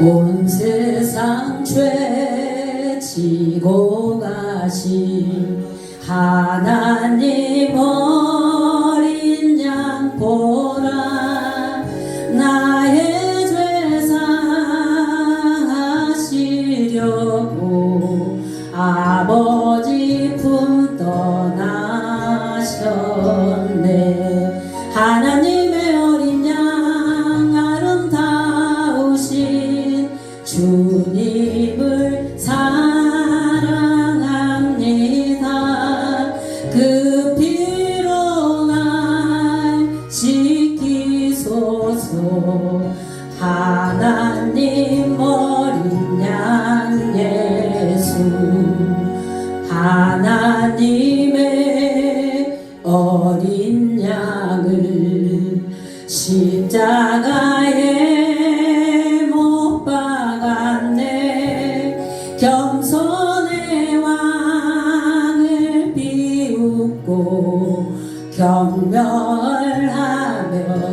온 세상 죄지고 가신 하나님 어린 양 보라 나의 죄사하시려고 아버지 품 떠나셨네. 하나님 주님을 사랑합니다. 그 피로 날 씻기소서. 하나님 어린 양 예수. 하나님의 어린 양을 십자가 비웃고 경멸하며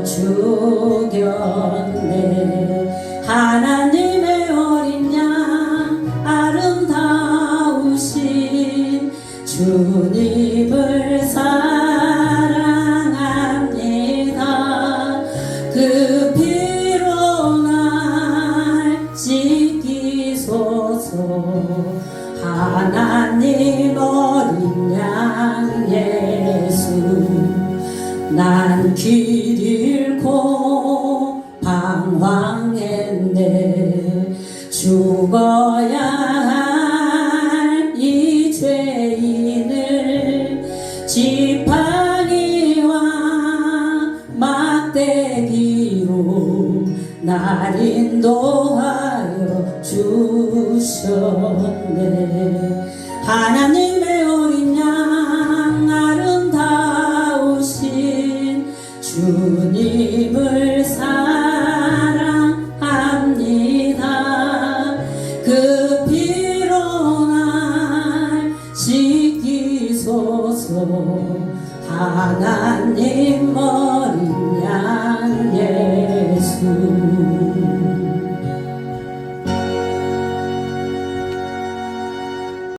죽였네. 하나님의 어린 양 아름다우신 주님을 사랑합니다. 그 피로 날 씻기소서 하나님 어린 양 예수 난 길 잃고 방황했네. 죽어야 날 인도하여 주셨네. 하나님의 어린 양 아름다우신 주님을 사랑합니다. 그 피로 날 씻기소서 하나님 어린 양 예수